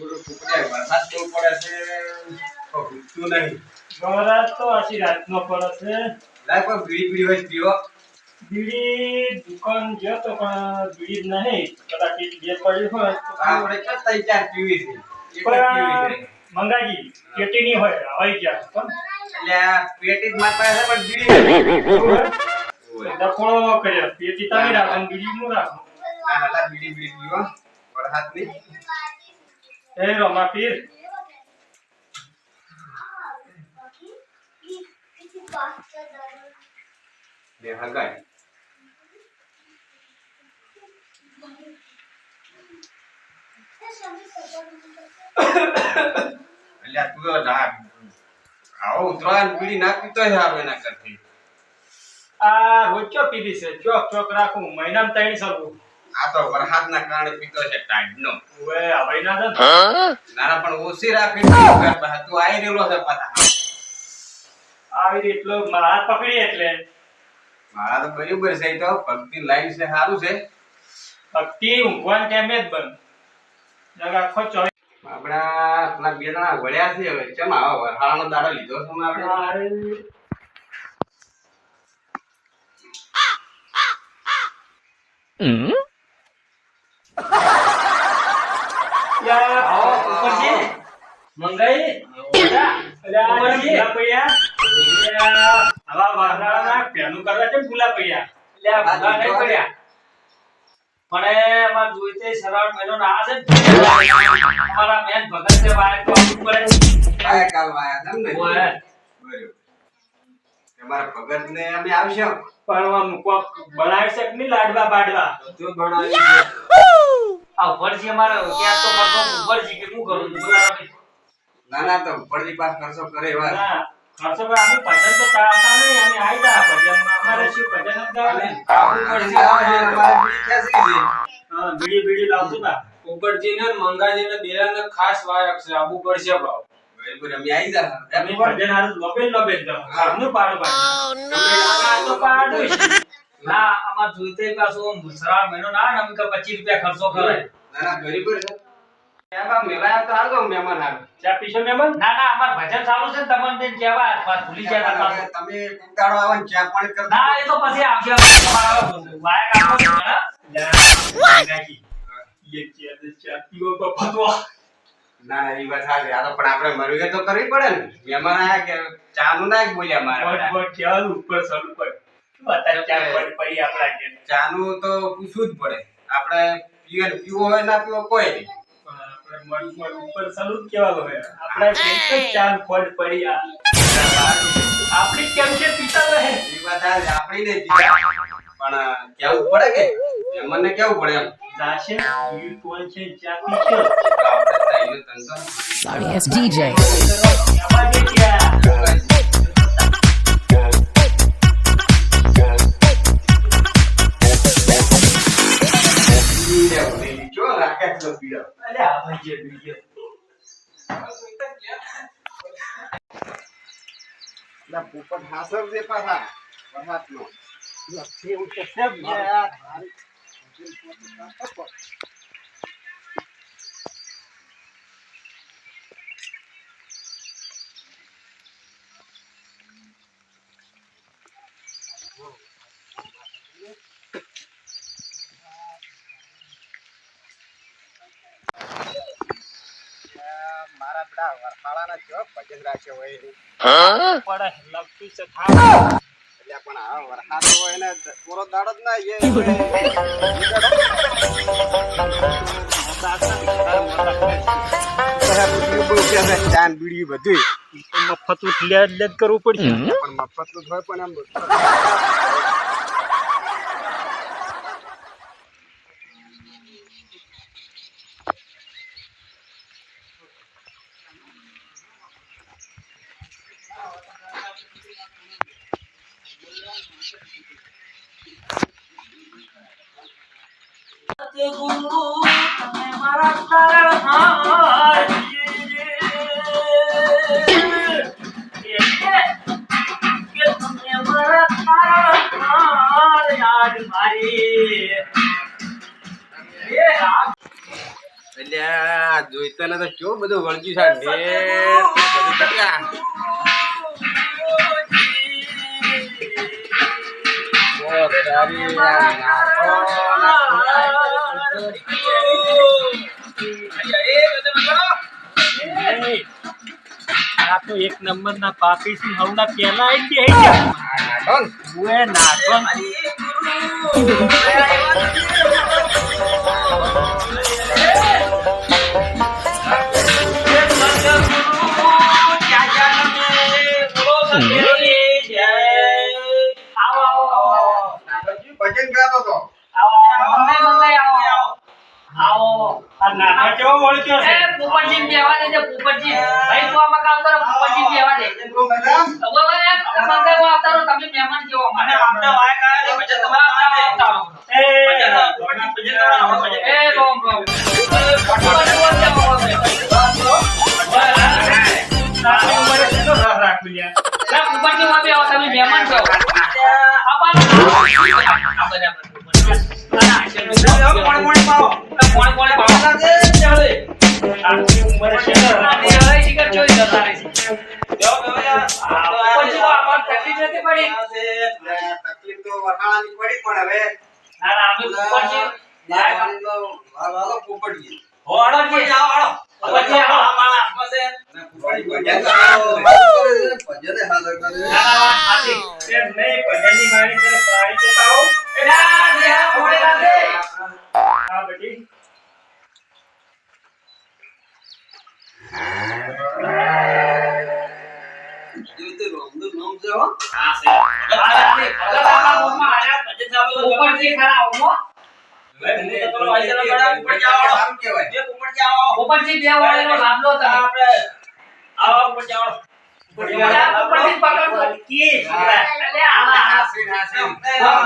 બધું ફૂંકડે. વરસાદ કેવો પડે છે તો ઘૂસતું નહીં. વરસાદ તો આછી રાતનો પડે છે. લાય કોઈ બીડી બીડી હોય પીવો. બીડી દુકાન ગયો તો પણ બીડી જ નહીં. કદાચ બે પડી હોય તો આપણે ક્યાં ત્રણ ચાર પીવી છે? એક જ પીવી પણ છે મંગાજી પેટીની હોય હવાઈ ગયા પણ એટલે પેટી જ મારી પાસે પણ બીડી નથી. ડફોળો કર્યો. પેટી તમે રાખો બીડી રાખું. ના ના બીડી બીડી પીવો. વરસાદની. એ રમા પીર ને હગાય એટલે આ તું ના આવો ઉતરવાન પીડી ના પીતો હોય સારું એના કરતી આ રોજ ચો પીધી છે ચોક ચોક રાખું મહિનામાં ત્રણ સરું આ તો વરસાદના કારણે પીતો છે ટાઈડનો હવે ના છે નાના પણ ઓછી રાખી તું આવી રહેલો છે પાછા. આવી રીતે એટલો મારા હાથ પકડી એટલે. મારા તો બરાબર છે તો ભક્તિ લાઈન છે સારું છે. ભક્તિ ઊંઘવાન ટાઈમે જ બંધ. જગ આખો ચોવીસ આપણા બે જણા વળ્યા છે હવે ચમ આવો વરસાદનો દાડો લીધો છે આપણે? યા, આવો, ઉપરજી. મંગાઈ ભૂલા પડ્યા આવા વારનાળાના પેનું કરવા કેમ ભૂલા પડ્યા એટલે ભૂલા નહીં પડ્યા. પણ અમાર જોઈતે શ્રાવણ મહિનો ના છે અમારા મેન ભગત છે વાય તો પડે. કાંઈ કાલ વાયા છે ને? ઓય. અમે આવશે પણ મૂકવા કોક બનાવી છે કે નહીં લાડવા બાડવા આ ઉપરજી અમારે ક્યાં તો કરશો, ઉપરથી કે શું કરું? બોલાવો. ના ના તો ઉપરથી પાસ કરશો કરે એવા. ના ખર્ચો ભાઈ અમે ભજન તો ગાતા નહીં અમે આઈ ભજન ભજનમાં અમારે શું ભજન જ ગાવાનું. ઉપરથી આવે છે, અમારે બીડી ખેસી છે? હા બીડી બીડી લાવશું તા. ને બેરા ને ખાસ વાયક છે આબુ પડશે ભાવ. બરાબર, અમે આવી જા અમે ભજન હારું લોબેન લોબેન જાઓ. ઘરનું પાડું પાડું. તો પાડું. ના અમાર જોઈતે પાછું મુસરા મહિનો ના અમે કે 25 રૂપિયા ખર્ચો કરે. ના ના છે. ના ના અમાર ભજન ચાલુ છે ને તમને બેન કહેવા પાછું ભૂલી ગયા તા એ વાત સાચી. આ પણ આપણે મરવે કરવી પડે ને. મહેમાન આયા કે ચા નું ના બોલ્યા મારે વટ બધા. વટ ચાલ. શું અત્યારે ચા પડી પડી આપણા નું તો પૂછવું જ પડે. આપણે પીવે પીવો હોય ના પીવો કોઈ નહીં પણ આપણે મન મન ઉપર સર કેવા કહેવાનું આપણા ઘેર તો ચા ખોટ પડી આ. આપણી કેમ છે પીતા રહે? એ વાત આપણી ને પણ કેવું પડે કે મને કેવું પડે એમ. જાશે યુ કોણ છે? જાતિ છે તો આપણે ચાઈનો ધંધો. Sorry, it's DJ. એમાં જે છે પીડો. અલ્યા, ભાઈ જે બીજે. એટલે પોપટ હાસર છે પાછા વરસાદનો. એવું તો છે જ ને. મારા બધા વરસાડાના ભજન રાખ્યો હોય પડે, લપસી છે ખાવા. એટલે પણ આ વરસાદ હોય ને પૂરો દાડો જ ના એ બધું. મફત એટલે જ કરવું પડશે. પણ મફત હોય પણ એમ. તે ગુરુ તમે મારા તારણ હાર કે તમે મારા તારણ હાર યાદ મારી એ રાત એટલે આ જોઈતો તને તો કેવું બધું વળગ્યું છે ને બધું કેટલા ઓ, તારી આ તો એક નંબર ના પાપી છે હવના પેલા આઈ ગયા આ નાખો આ નાખા કેવો વળગ્યો છે? અને આપણે વાય કાયા ને પછી તમારે આવતા એ એ રોમ રોમ. તારી ઉંમરે કેટલો રાહ રાખું લ્યા તારી ઉંમરે કેટલો રાહ તકલીફ તો વહાણાની પડી પણ હવે ના ના અમે ઉપરથી લાવવાની તો હાલો હાલો પોપટજી હોડો છે આવો પછી આવો અમારા હાથમાં છે ભજન તો છે, હાલો કરે છે. ના ના વાત સાચી નહીં ભજનની મારી તરફ પાડી તો પાડો. એલા દેહા ફોડે લાગે આ બધી ઉપરથી ખરા આવો સારું કહેવાય. ઉપરથી બે વાળેલો લાંબો તમે ઉપરથી પકડતો કી એટલે આલા હાસીન, હાસીન.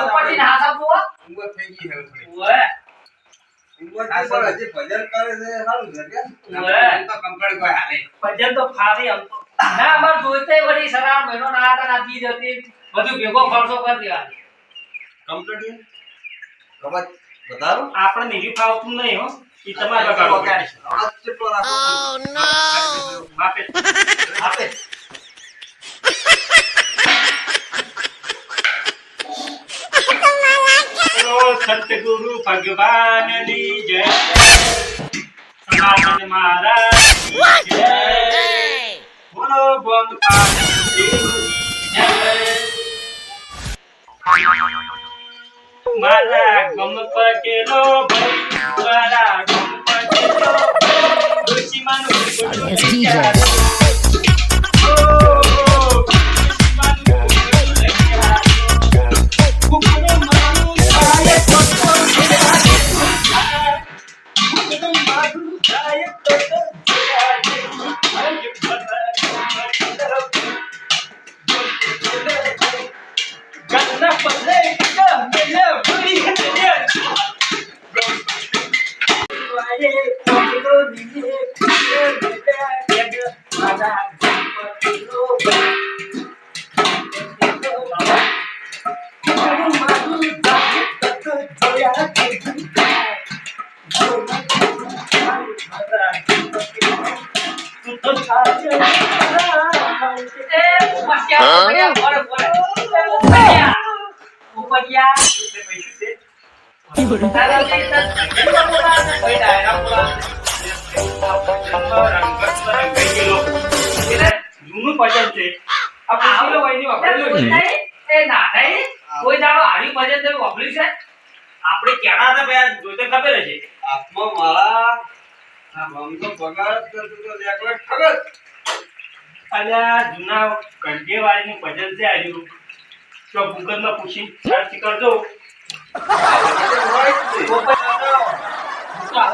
ઉપરથી હાથ આપવો ઉંમર થઈ ગઈ હવે થોડી. ઓએ ઉંમર થઈ પણ હજી ભજન કરે છે, સારું છે કે? ઓએ. ભજન તો કંપની કોઈ હાલે. ભજન તો ફાવી આમ તો. ના અમાર જોઈતે વળી સરાર મહિનો ના હતા ના તીજ હતી બધું ભેગો ખર્ચો કરી દેવા વધારો? આપણે ફાવતું નહીં હો ઈ તમારે? આપે. બોલો સતગુરુ ભગવાનની જય. સનાતન મહારાજ જય. બોલો ગોમપાલ જય. મારા ગમ પટેલો ભાઈ મારા ગમ પટેલો ભાઈ. આપણે કેણા હતા ભાઈ આ ખબર હશે હાથમાં માળા, પગાર જૂના ભજન છે આજુ તો ગૂગલમાં પૂછી સર્ચ કરજો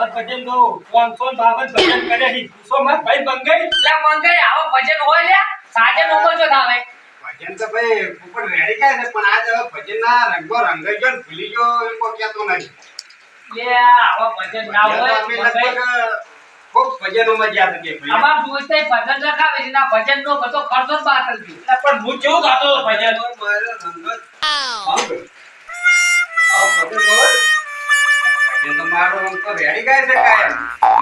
ભજન. તો ભાઈ બંગાઈ લે મંગાઈ આવો ભજન હોય લે સાજે નોમો જો થાવે ભજન તો ભાઈ ઉપર રેડી ગયા છે પણ આજ હવે ભજનના રંગો રંગાઈ ગયો ને ભૂલી ગયો એમ કોઈ કહેતો નથી. લે આવો ભજન ના અમે લગભગ મંગાઈ ખૂબ ભજનોમાં ગયા હતા ભાઈ. અમાર દોસ્તે ભજન લખાવે છે ના ભજન નો બધો ખર્ચો જ બાતલ ગયો પણ હું કેવું ગાતો ભજન મારે રંગ મારું આમ તો રેડી ગાય છે કાયમ.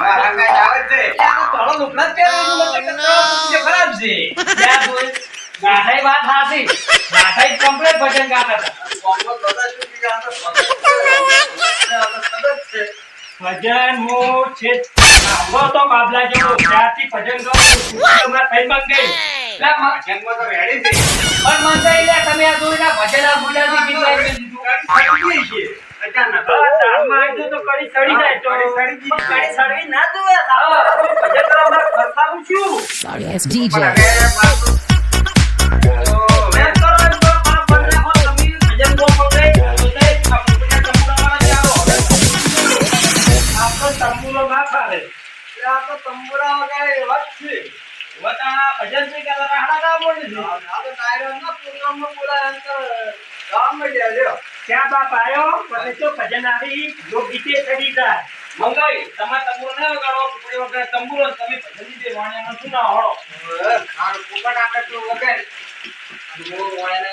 મારા ગાય આવે છે. આ તો તળો લુગડા જ કે ખરાબ છે. ત્યાં જોઈ ગાંઠાઈ વાત હાચી ગાંઠાઈ complete ભજન ગાતા હતા. ભજન હું છે. તો બાબલા જેવો. ત્યારથી ભજન ગાઉં છું. તમારા થઈ બંધ ગઈ. તંબુરો ના ફાવે. એટલે આ તો તંબુરા વગાડે એવા જ છે. વટાણા ભજનથી કાલે ગામ બોલી છે. આ તો ડાયરાના પ્રોગ્રામમાં બોલાય એમ તો ગામમાં જ આવ્યો. ક્યાં બાપ આયો પછી તો ભજન આવી લોકગીતે ચડી જાય મંગાઈ તમે તંબુરો ન વગાડો ટુકડી વગાડે તંબુરો તમે ભજન લીધે વાણિયાનો શું ના હોડો હવે ખાર પોપટ આપે તો વગાડ. અને.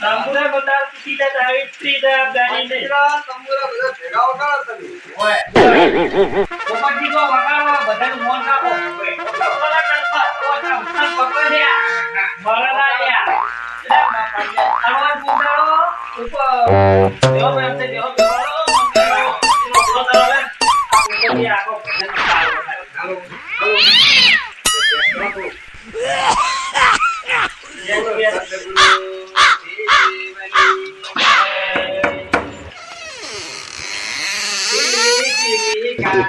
તંબુરે બધા સીધા આવી ફ્રી જવાબદારી નહીં તંબુરા બધા ભેગા વગાડો તમે. ઓય. પોપટજી તો વગાડો, બધાનું મોન રાખો. પોપટવાળા કરતા, તો આ ઉત્સાહ પકડ્યા. મારા લ્યા હળવદ પૂંજાળો, ઉપર દેવો મેં બેવાળો,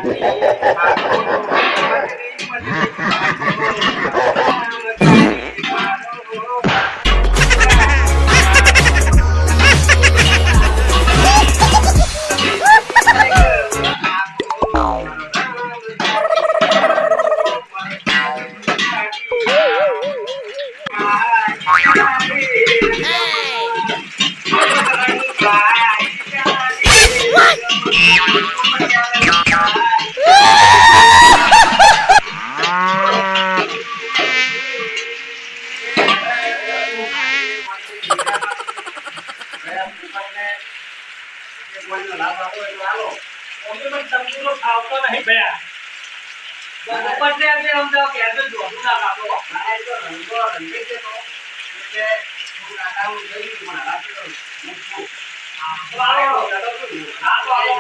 Yeah.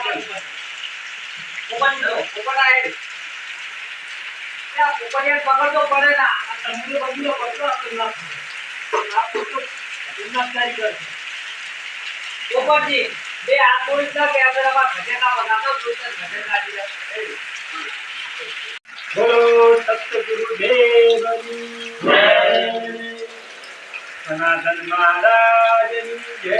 પડે. આ તંબુરો બંબુરો પકડો આપણે ના. સનાતન મહારાજની જય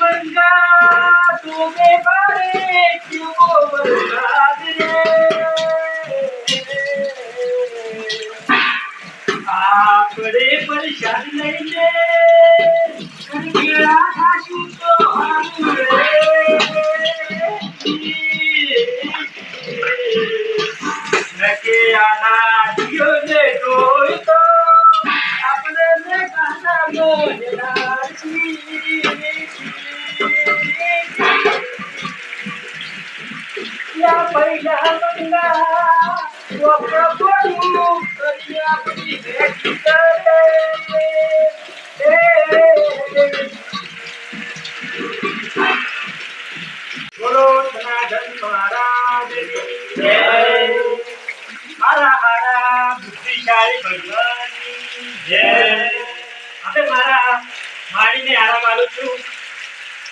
આપણી મારા હારા બુદ્ધિશાળી જય. હવે મારા મારીને આરામ આલું છું.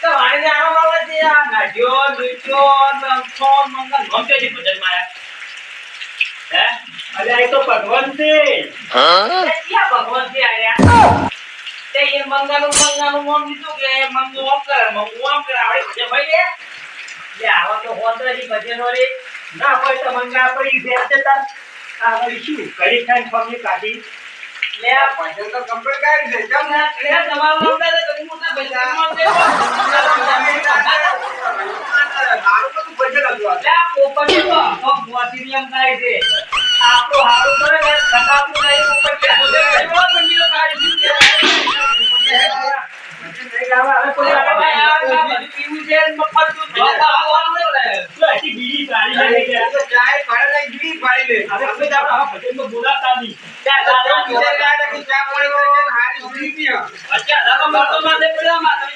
તો વાણીને આરામ આવે છે આ નાઢ્યો, મંગલ, આયા. હે? અલ્યા એ તો ભગવાન છે ક્યાં ભગવાનથી આયા? તે એ મંગળનું મંગળનું મોં કીધું કે મંગુ ઓમ કરે, મંગુ ઓમ કરે. આવડી ભજન હોય લે? લે, આવા તો હોતરાજી ભજનો રે. ના હોય તો મંગા પડી છે જતા આ વળી શું કરી ખાઈને પગલી કાઢી લે, આ ભજન તો complete ગાય છે. કેમ? ના, તમારું બીડી પાડી લે ભજનમાં બોલાતા નહીં. ત્યાં તો દાદા બીજા ગાય રાખી ચા પાણી કરીને હારી બીડી પીઓ. અચ્છા દાદા મારતો માથે પડ્યા માં તમે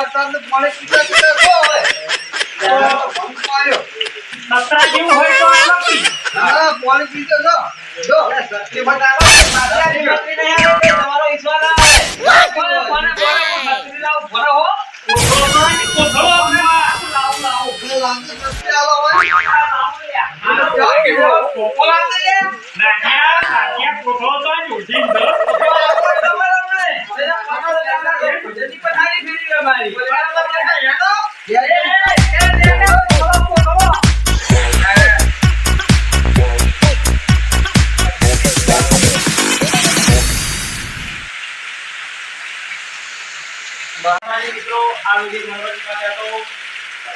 દાદા બધા આધારનું ખાઈ મેં બીડી કેમ પાડી લે? બીજું જાય તો પાડી પાડે. યા પોપટિયા કર્યું બીજા ખાલી રેટો છે પેલા પાડો તો પોપટિયા પાડો તો ઉગાડો. આ આ કિનારથી બે કર્યું ગાય તું થોડી થોડી તો બીડી પીએ પોપટિયા આ તો વરસાદ ચાલુ છે. હું આપણું કરી ચા પીવો ને વરસાદ બેઠું દેખી પેલા બે હ. અલા જોઈ કઈ કોટ તો મેલો તો મારી બે હા કાઢી. લા ચા દઈ ને કોણ ને વરસાદનું પાણી પીતા પીતા હવે. તો પાડ્યો. સસરા જેવું હોય તો આ હા, પાણી પીતો છો. જો, સત્ય બતાવો, પાછા આ નહીં આવે તમારો વિશ્વાસ આવે કોને કોને કોને હું છત્રી ભરો હો કોથળો આપવા. લાવું લાવું પેલો આલો હોય. આ લાવું લ્યા. આ જો, લાગે છે. નાખ્યા, નાખ્યા, કોથળો તો આ જોડી આ વીડિયો મનોરંજન માટે હતો,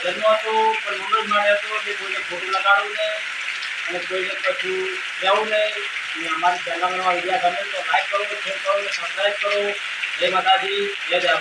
ભજનનો હતો પણ મનોરંજન માટે હતો એટલે કોઈને ખોટું લગાડવું નહીં, અને કોઈને કશું કહેવું નહીં. અને ચેનલમાં વીડિયો ગમે તો લાઈક કરો શેર કરો સબસ્ક્રાઈબ કરો. જય માતાજી, જય જય